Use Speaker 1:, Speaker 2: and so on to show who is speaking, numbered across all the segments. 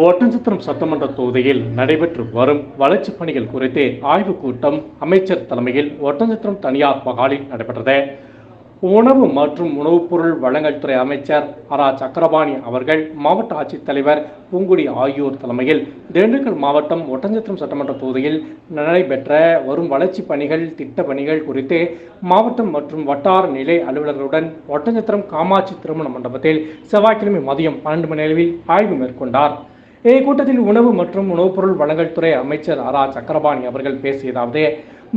Speaker 1: ஒட்டன்சத்திரம் சட்டமன்ற தொகுதியில் நடைபெற்று வரும் வளர்ச்சிப் பணிகள் குறித்து ஆய்வுக் கூட்டம் அமைச்சர் தலைமையில் ஒட்டன்சத்திரம் தனியார் மகாலில் நடைபெற்றது. உணவு மற்றும் உணவுப் பொருள் வழங்கல் துறை அமைச்சர் அரா சக்கரபாணி அவர்கள் மாவட்ட ஆட்சித்தலைவர் பூங்குடி ஆகியோர் தலைமையில் திண்டுக்கல் மாவட்டம் ஒட்டஞ்சத்திரம் சட்டமன்ற தொகுதியில் நடைபெற்ற வரும் வளர்ச்சிப் பணிகள் திட்ட பணிகள் குறித்து மாவட்டம் மற்றும் வட்டார நிலை அலுவலர்களுடன் ஒட்டஞ்சத்திரம் காமாட்சி திருமண மண்டபத்தில் செவ்வாய்க்கிழமை மதியம் பன்னெண்டு மணி அளவில் ஆய்வு மேற்கொண்டார். இக்கூட்டத்தில் உணவு மற்றும் உணவுப் பொருள் வழங்கல் துறை அமைச்சர் அரா சக்கரபாணி அவர்கள் பேசியதாவது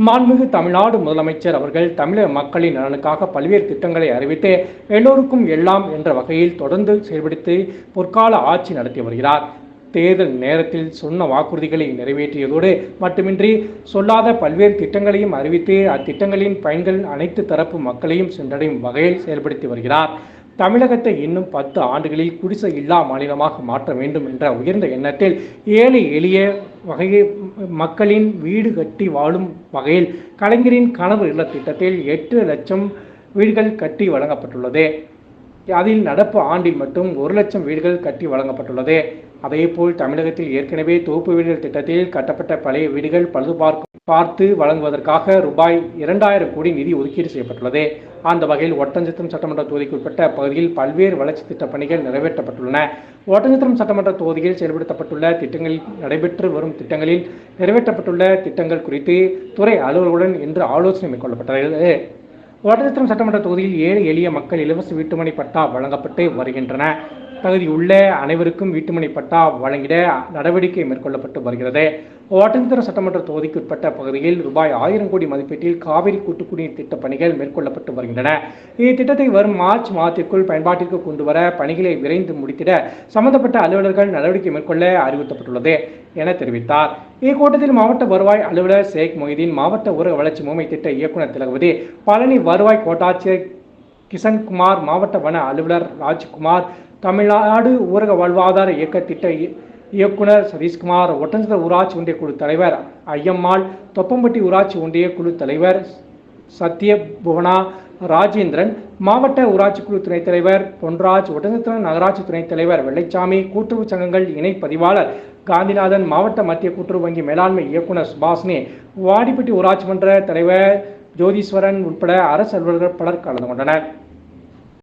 Speaker 1: மாண்புமிகு தமிழ்நாடு முதலமைச்சர் அவர்கள் தமிழக மக்களின் நலனுக்காக பல்வேறு திட்டங்களை அறிவித்து எல்லோருக்கும் எல்லாம் என்ற வகையில் தொடர்ந்து செயல்படுத்தி பொற்கால ஆட்சி நடத்தி வருகிறார். தேர்தல் நேரத்தில் சொன்ன வாக்குறுதிகளை நிறைவேற்றியதோடு மட்டுமின்றி சொல்லாத பல்வேறு திட்டங்களையும் அறிவித்து அத்திட்டங்களின் பயன்கள் அனைத்து தரப்பு மக்களையும் சென்றடையும் வகையில் செயல்படுத்தி வருகிறார். தமிழகத்தை இன்னும் பத்து ஆண்டுகளில் குடிசை இல்லா மாநிலமாக மாற்ற வேண்டும் என்ற உயர்ந்த எண்ணத்தில் ஏழை எளிய வகையில் மக்களின் வீடு கட்டி வாழும் வகையில் கலைஞரின் கனவு இல்ல திட்டத்தில் எட்டு லட்சம் வீடுகள் கட்டி வழங்கப்பட்டுள்ளது. அதில் நடப்பு ஆண்டில் மட்டும் ஒரு லட்சம் வீடுகள் கட்டி வழங்கப்பட்டுள்ளது. அதேபோல் தமிழகத்தில் ஏற்கனவே தொகுப்பு வீடுகள் திட்டத்தில் கட்டப்பட்ட பழைய வீடுகள் பழுதுபார்க்கும் பார்த்து வழங்குவதற்காக ரூபாய் இரண்டாயிரம் கோடி நிதி ஒதுக்கீடு செய்யப்பட்டுள்ளது. அந்த வகையில் ஒட்டஞ்சத்திரம் சட்டமன்ற தொகுதிக்கு உட்பட்ட பகுதியில் பல்வேறு வளர்ச்சி திட்ட பணிகள் நிறைவேற்றப்பட்டுள்ளன. ஒட்டஞ்சத்திரம் சட்டமன்ற தொகுதியில் செயல்படுத்தப்பட்டுள்ள திட்டங்களில் நடைபெற்று வரும் திட்டங்களில் நிறைவேற்றப்பட்டுள்ள திட்டங்கள் குறித்து துறை அலுவலர்களுடன் இன்று ஆலோசனை மேற்கொள்ளப்பட்டது. ஒட்டஞ்சத்திரம் சட்டமன்ற தொகுதியில் ஏழு எளிய மக்கள் இலவச வீட்டுமனை பட்டா வழங்கப்பட்டு வருகின்றன. தகுதி உள்ள அனைவருக்கும் வீட்டுமனை பட்டா வழங்கிட நடவடிக்கை மேற்கொள்ளப்பட்டு வருகிறது. ஓட்டந்திரம் சட்டமன்ற தொகுதிக்குட்பட்ட பகுதியில் ரூபாய் ஆயிரம் கோடி மதிப்பீட்டில் காவிரி கூட்டுக்குடிநீர் திட்ட பணிகள் மேற்கொள்ளப்பட்டு வருகின்றன. இத்திட்டத்தை வரும் மார்ச் மாதத்திற்குள் பயன்பாட்டிற்கு கொண்டு வர பணிகளை விரைந்து முடித்திட சம்பந்தப்பட்ட அலுவலர்கள் நடவடிக்கை மேற்கொள்ள அறிவுறுத்தப்பட்டுள்ளது என தெரிவித்தார். இக்கூட்டத்தில் மாவட்ட வருவாய் அலுவலர் ஷேக் மொய்தீன் மாவட்ட ஊரக வளர்ச்சி முகமை திட்ட இயக்குநர் திலகவதி பழனி வருவாய் கோட்டாட்சியர் கிஷன்குமார் மாவட்ட வன அலுவலர் ராஜ்குமார் தமிழ்நாடு ஊரக வாழ்வாதார இயக்க திட்ட இய- இயக்குனர் சதீஷ்குமார் ஒட்டஞ்சத்திர ஊராட்சி ஒன்றிய குழு தலைவர் ஐயம்மாள் தொப்பம்பட்டி ஊராட்சி ஒன்றிய குழு தலைவர் சத்ய புவனா ராஜேந்திரன் மாவட்ட ஊராட்சி குழு துணைத் தலைவர் பொன்ராஜ் ஒட்டஞ்சத்திரம் நகராட்சி துணைத் தலைவர் வெள்ளைச்சாமி கூட்டுறவு சங்கங்கள் இணை பதிவாளர் காந்திநாதன் மாவட்ட மத்திய கூட்டுறவு வங்கி மேலாண்மை இயக்குனர் சுபாஷினி வாடிப்பட்டி ஊராட்சி மன்ற தலைவர் ஜோதீஸ்வரன் உட்பட அரசு அலுவலர்கள் பலர் கலந்து கொண்டனர்.